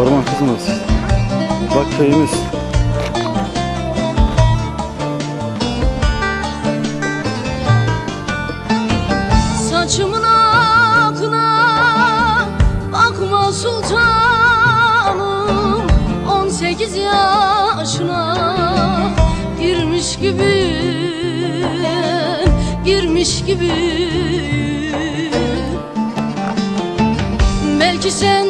Orman kızımız. Bak köyümüz. Saçımın akına bakma sultanım 18 yaşına girmiş gibi girmiş gibi Belki beş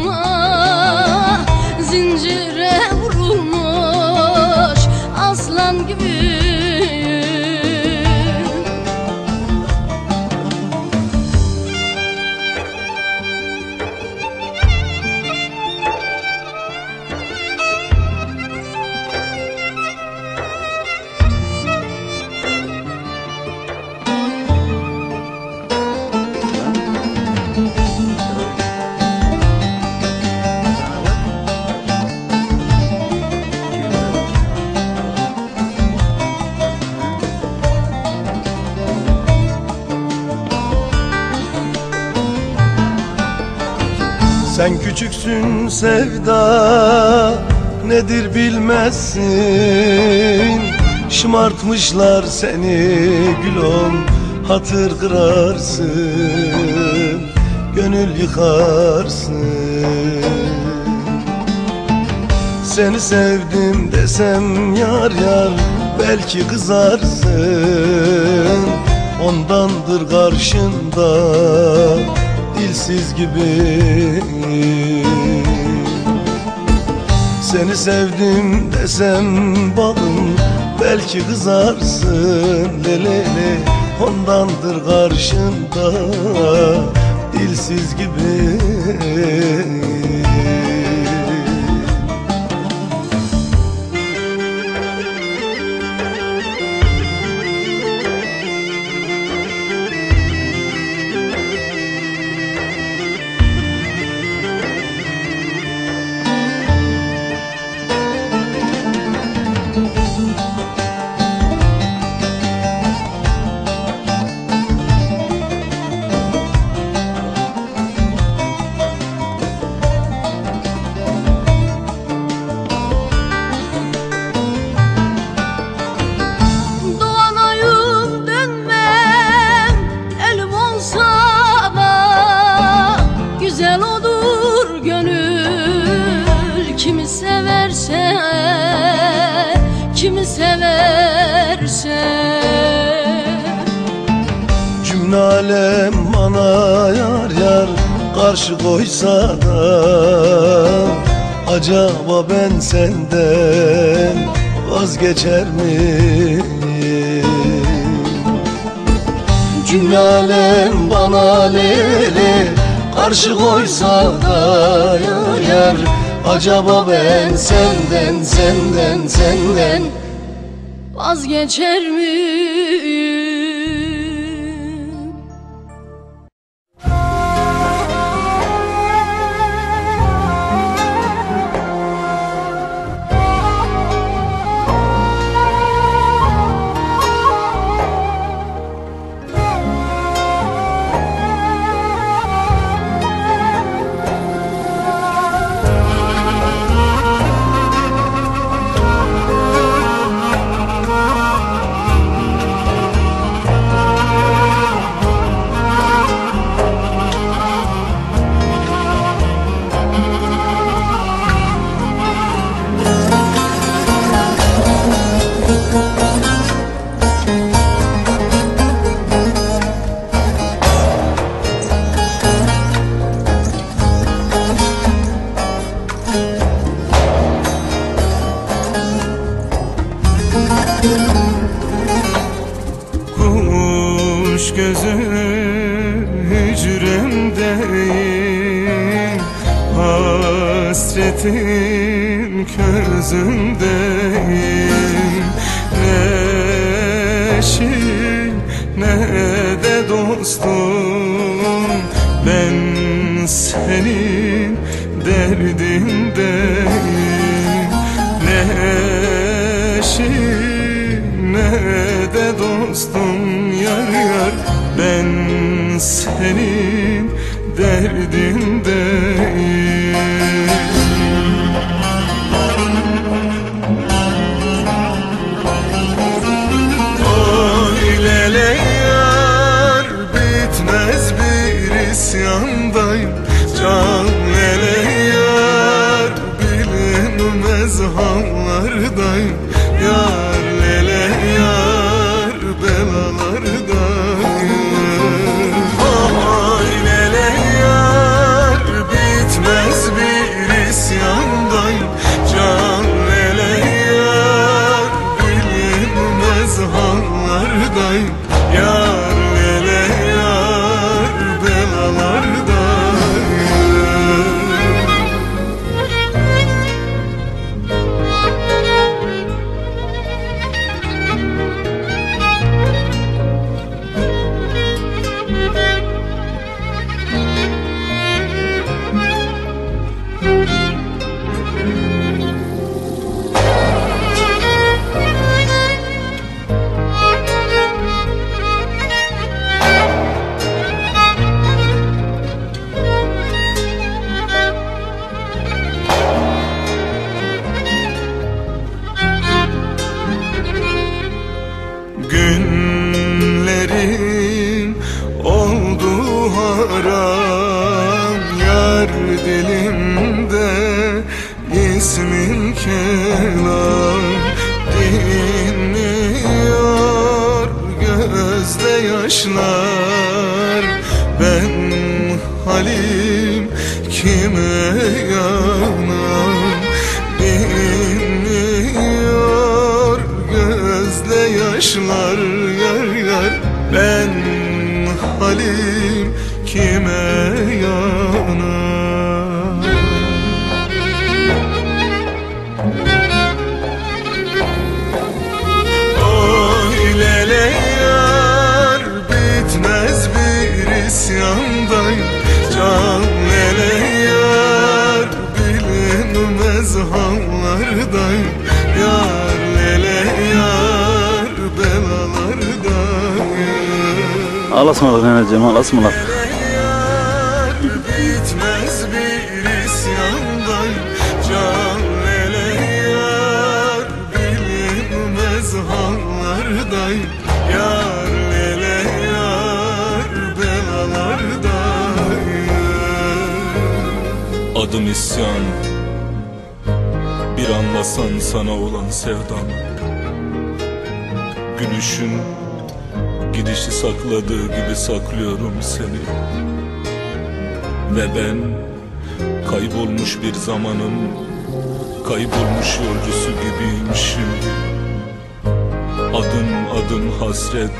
Sen küçüksün sevda nedir bilmezsin? Şımartmışlar seni gülüm hatır kırarsın Gönül yıkarsın. Seni sevdim desem yar yar belki kızarsın. Ondandır karşında dilsiz gibi Seni sevdim desem balım belki kızarsın Lelele. Ondandır karşında dilsiz gibi yar yar karşı koysa da Acaba ben senden vazgeçer miyim? Cümle bana lele karşı koysa da yar yar Acaba ben senden senden senden Vazgeçer miyim? Hasretin közündeyim Ne eşim ne de dostum? Ben senin derdindeyim. Ne eşim ne de dostum? Yar yar Ben senin derdindeyim bilinmez yaşlar Ben halim kime yanam Allah'a ısmarladık neneciğim. Yar bitmez bir isyandayım Can ele yar bilinmez hallardayım Yar lele yar belalardayım Adım isyan Bir anlasan sana olan sevdam Gülüşün Gidişi sakladığı gibi saklıyorum seni. Ve ben Kaybolmuş bir zamanın Kaybolmuş yolcusu gibiyim şimdi Adım adım hasret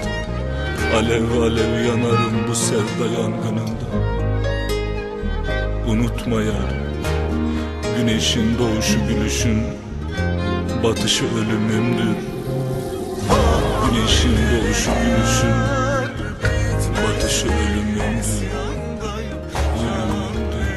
Alev alev yanarım bu sevda yangınında. Unutma yar Güneşin doğuşu gülüşün Batışı ölümümdür Güneşin doğuşu gülüşün Batışı ölümümdü Ölümümdü Ölümümdü